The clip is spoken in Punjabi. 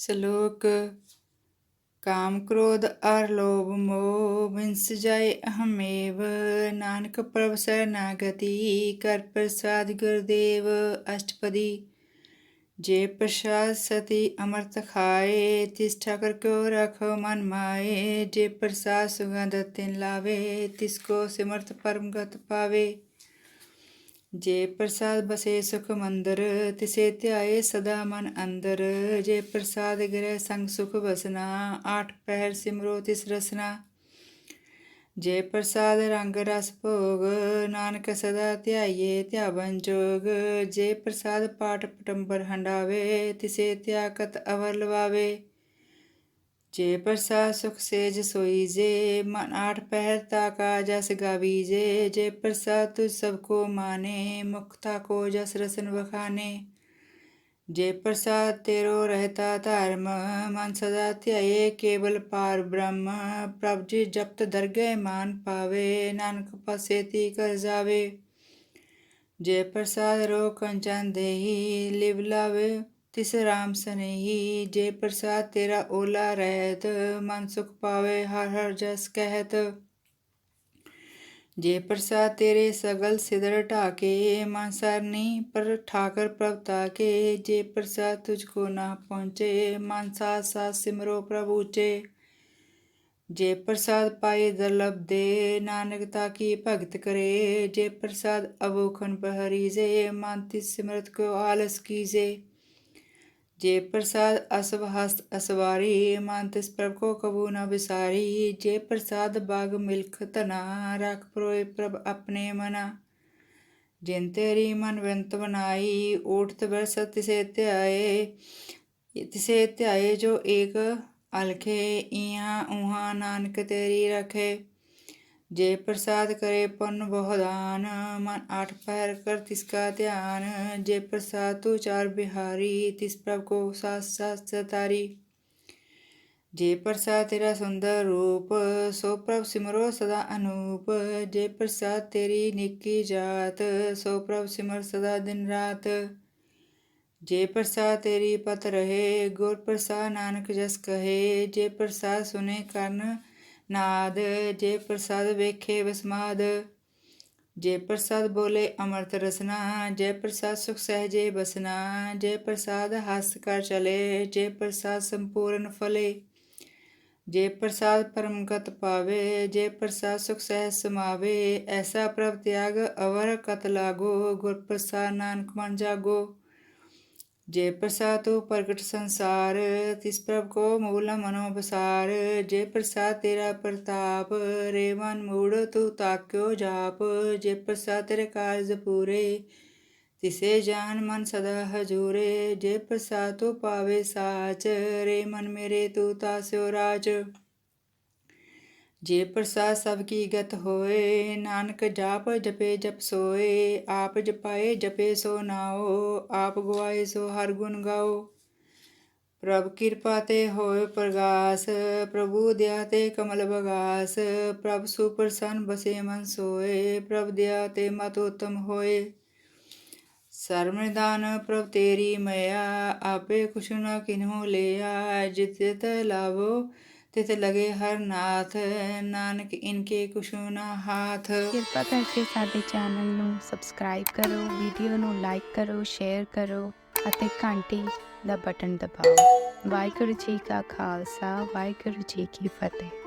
ਸ਼ਲੋਕ, ਕਾਮ ਕ੍ਰੋਧ ਅਰ ਲੋਭ ਮੋਹ ਵਿੰਸ ਜਾਏ ਅਹਮੇਵ, ਨਾਨਕ ਪ੍ਰਭ ਸਰਨਾਗਤੀ ਕਰ ਪ੍ਰਸਾਦ ਗੁਰਦੇਵ, ਅਸ਼ਟਪਦੀ। ਜੇ ਪ੍ਰਸਾਦ ਸਤੀ ਅਮਰਤ ਖਾਏ ਤਿਸ ਠਾਕਰ ਕੋ ਰਖੋ ਮਨ ਮਾਏ, ਜੇ ਪ੍ਰਸਾਦ ਸੁਗੰਧ ਤਿਨ ਲਾਵੇ, ਤਿਸ ਕੋ ਸਿਮਰਤ ਪਰਮ ਗਤ ਪਾਵੇ। ਜੇ ਪ੍ਰਸਾਦ ਬਸੇ ਸੁਖ ਮੰਦਰ, ਤਿਸੇ ਧਿਆਏ ਸਦਾ ਮਨ ਅੰਦਰ। ਜੇ ਪ੍ਰਸਾਦ ਗ੍ਰਹਿ ਸੰਗ ਸੁਖ ਵਸਨਾ, ਆਠ ਪਹਿਰ ਸਿਮਰੋ ਤਿਸ ਰਸਨਾ। ਜੇ ਪ੍ਰਸਾਦ ਰੰਗ ਰਸ ਭੋਗ, ਨਾਨਕ ਸਦਾ ਧਿਆਈਏ ਧਿਆਵਨ ਜੋਗ। ਜੇ ਪ੍ਰਸਾਦ ਪਾਠ ਪਟੰਬਰ ਹੰਡਾਵੇ, ਤਿਸੇ ਧਿਆਕਤ ਅਵਰ ਲਵਾਵੇ। ਜੇ ਪ੍ਰਸਾਦ ਸੁਖ ਸੇ ਜਸੋਈ ਜੇ, ਮਨ ਆਠ ਪਹਿਰ ਤਾ ਕਾ ਜਸ ਗਾਵੀ ਜੇ ਪ੍ਰਸਾਦ ਤੁ ਸਭ ਕੋ ਮਾਨੇ ਮੁਖਤਾ ਕੋ ਜਸ ਰਸਨ ਵਖਾਨੇ। ਜੇ ਪ੍ਰਸਾਦ ਤੇਰੋ ਰਹਤਾ ਧਰਮ, ਮਨ ਸਦਾ ਧਿਆਏ ਕੇਵਲ ਪਾਰ ਬ੍ਰਹਮ। ਪ੍ਰਭ ਜੀ ਜਪਤ ਦਰਗਹਿ ਮਾਨ ਪਾਵੇ, ਨਾਨਕ ਪਾਸੇ ਤੀ ਕਰ ਜਾਵੇ ਜੇ ਪ੍ਰਸਾਦ ਰੋ ਕੰਚਨ ਦੇਹੀ, ਲਿਵ ਲਾਵੇ ਤਿਸ ਰਾਮ ਸਨੇਹੀ, ਜੇ ਪ੍ਰਸਾਦ ਤੇਰਾ ਓਲਾ ਰਹਿਤ, ਮਨ ਸੁਖ ਪਾਵੇ, ਹਰ ਹਰ ਜਸ ਕਹਿਤ। ਜੇ ਪ੍ਰਸਾਦ ਤੇਰੇ ਸਗਲ ਸਿਦਰ ਢਾਕੇ, ਮਨ ਸਰਨੀ ਪਰ ਠਾਕਰ ਪ੍ਰਭ ਤਾਕੇ ਜੇ ਪ੍ਰਸਾਦ ਤੁਝ ਕੋ ਨਾ ਪਹੁੰਚੇ, ਮਨ ਸਾਥ ਸਾਥ ਸਿਮਰੋ ਪ੍ਰਭੂ ਚੇ ਜੇ ਪ੍ਰਸਾਦ ਪਾਏ ਦਰਲਭ ਦੇ, ਨਾਨਕ ਤਾ ਕੀ ਭਗਤ ਕਰੇ। ਜੇ ਪ੍ਰਸਾਦ ਅਵੋਖਨ ਪਹਰੀਜੇ, ਮਨ ਤਿਸ ਸਿਮਰਤ ਕੋ ਆਲਸ ਕੀਜੇ ਜੇ ਪ੍ਰਸਾਦ ਅਸਵ ਹਸਤ ਅਸਵਾਰੀ, ਮਨ ਤਿਸ ਪ੍ਰਭ ਕੋ ਕਬੂ ਨ ਵਿਸਾਰੀ, ਜੇ ਪ੍ਰਸਾਦ ਬਾਗ ਮਿਲਖ ਧਨਾ, ਰਖ ਪਰੋਏ ਪ੍ਰਭ ਆਪਣੇ ਮਨਾ। ਜਿਨ ਤੇਰੀ ਮਨ ਵੰਤ ਬਨਾਈ ਊਠਤ ਬਰਸ ਤਿਸੇ ਧਿਆਏ ਤਿਸੇ ਧਿਆਏ ਜੋ ਏਕ ਅਲਖੇ, ਇਹਾਂ ਉਹਾਂ ਨਾਨਕ ਤੇਰੀ ਰਖੇ। ਜੇ ਪ੍ਰਸਾਦ ਕਰੇ ਪੁੰਨ ਬਹੁਦਾਨ, ਮਨ ਆਠ ਪਹਿਰ ਕਰ ਤਿਸਕਾ ਧਿਆਨ। ਜੇ ਪ੍ਰਸਾਦ ਤੂ ਚਾਰ ਬਿਹਾਰੀ, ਤਿਸ ਪ੍ਰਭ ਕੋ ਸਾਸ ਸਾਸ ਸਤਾਰੀ। ਜੇ ਪ੍ਰਸਾਦ ਤੇਰਾ ਸੁੰਦਰ ਰੂਪ, ਸੋ ਪ੍ਰਭ ਸਿਮਰੋ ਸਦਾ ਅਨੂਪ। ਜੇ ਪ੍ਰਸਾਦ ਤੇਰੀ ਨਿੱਕੀ ਜਾਤ, ਸੋ ਪ੍ਰਭ ਸਿਮਰ ਸਦਾ ਦਿਨ ਰਾਤ। ਜੇ ਪ੍ਰਸਾਦ ਤੇਰੀ ਪਤ ਰਹੇ, ਗੁਰ ਪ੍ਰਸਾਦ ਨਾਨਕ ਜਸ ਕਹੇ। ਜੇ ਪ੍ਰਸਾਦ ਸੁਨੇ ਕਰਨ ਨਾਦ, ਜੇ ਪ੍ਰਸਾਦ ਵੇਖੇ ਵਸਮਾਦ, ਜੇ ਪ੍ਰਸਾਦ ਬੋਲੇ ਅਮਰਤ ਰਸਨਾ, ਜੇ ਪ੍ਰਸਾਦ ਸੁਖ ਸਹਜੇ ਬਸਨਾ, ਜੇ ਪ੍ਰਸਾਦ ਹੱਸ ਕਰ ਚਲੇ, ਜੇ ਪ੍ਰਸਾਦ ਸੰਪੂਰਨ ਫਲੇ, ਜੇ ਪ੍ਰਸਾਦ ਪਰਮਗਤ ਪਾਵੇ, ਜੇ ਪ੍ਰਸਾਦ ਸੁਖ ਸਹਿ ਸਮਾਵੇ, ਐਸਾ ਪ੍ਰਭ ਤਿਆਗ ਅਵਰ ਕਤ ਲਾਗੋ, ਗੁਰ ਪ੍ਰਸਾਦ ਨਾਨਕ ਮਨ ਜਾਗੋ। ਜੇ ਪ੍ਰਸਾਦ ਤੂੰ ਪ੍ਰਗਟ ਸੰਸਾਰ, ਤਿਸ ਪ੍ਰਭ ਕੋ ਮੂਲ ਮਨੋ ਬਸਾਰ ਜੇ ਪ੍ਰਸਾਦ ਤੇਰਾ ਪ੍ਰਤਾਪ, ਰੇ ਮਨ ਮੂੜ ਤੂੰ ਤਾਕਿਓ ਜਾਪ, ਜੇ ਪ੍ਰਸਾਦ ਤੇਰੇ ਕਾਰਜ ਪੂਰੇ, ਤਿਸੇ ਜਾਨ ਮਨ ਸਦਾ ਹਜੂਰੇ, ਜੇ ਪ੍ਰਸਾਦ ਤੂੰ ਪਾਵੇ ਸਾਚ, ਰੇ ਮਨ ਮੇਰੇ ਤੂੰ ਤਾਸਿਓ ਰਾਜ। ਜੇ ਪ੍ਰਸਾਦ ਸਭ ਕੀ ਗਤ ਹੋਏ, ਨਾਨਕ ਜਾਪ ਜਪੇ ਜਪ ਸੋਏ, ਆਪ ਜਪਾਏ ਜਪੇ ਸੋ ਨਾਓ, ਆਪ ਗਵਾਏ ਸੋ ਹਰ ਗੁਣ ਗਾਓ। ਪ੍ਰਭ ਕਿਰਪਾ ਤੇ ਹੋਏ ਪ੍ਰਗਾਸ, ਪ੍ਰਭੂ ਦਿਆ ਤੇ ਕਮਲ ਬਗਾਸ, ਪ੍ਰਭ ਸੁਪਰਸਨ ਬਸੇ ਮਨ ਸੋਏ, ਪ੍ਰਭ ਦਿਆ ਤੇ ਮਤ ਉਤਮ ਹੋਏ। ਸਰਮਦਾਨ ਪ੍ਰਭ ਤੇਰੀ ਮਇਆ, ਆਪੇ ਕੁਛ ਨਾ ਕਿਨਹੂ ਲਿਆ, ਜਿਤ ਤਿਤ ਲਾਵੋ ਤਿਤ ਲਗੇ ਹਰ ਨਾਥ, ਨਾਨਕ ਇਨਕੇ ਕੁਛ ਨਾ ਹਾਥ। ਕਿਰਪਾ ਕਰਕੇ ਸਾਡੇ ਚੈਨਲ ਨੂੰ ਸਬਸਕ੍ਰਾਈਬ ਕਰੋ, ਵੀਡੀਓ ਨੂੰ ਲਾਈਕ ਕਰੋ, ਸ਼ੇਅਰ ਕਰੋ ਅਤੇ ਘੰਟੀ ਦਾ ਬਟਨ ਦਬਾਓ। ਵਾਹਿਗੁਰੂ ਜੀ ਕਾ ਖਾਲਸਾ, ਵਾਹਿਗੁਰੂ ਜੀ ਕੀ ਫਤਿਹ।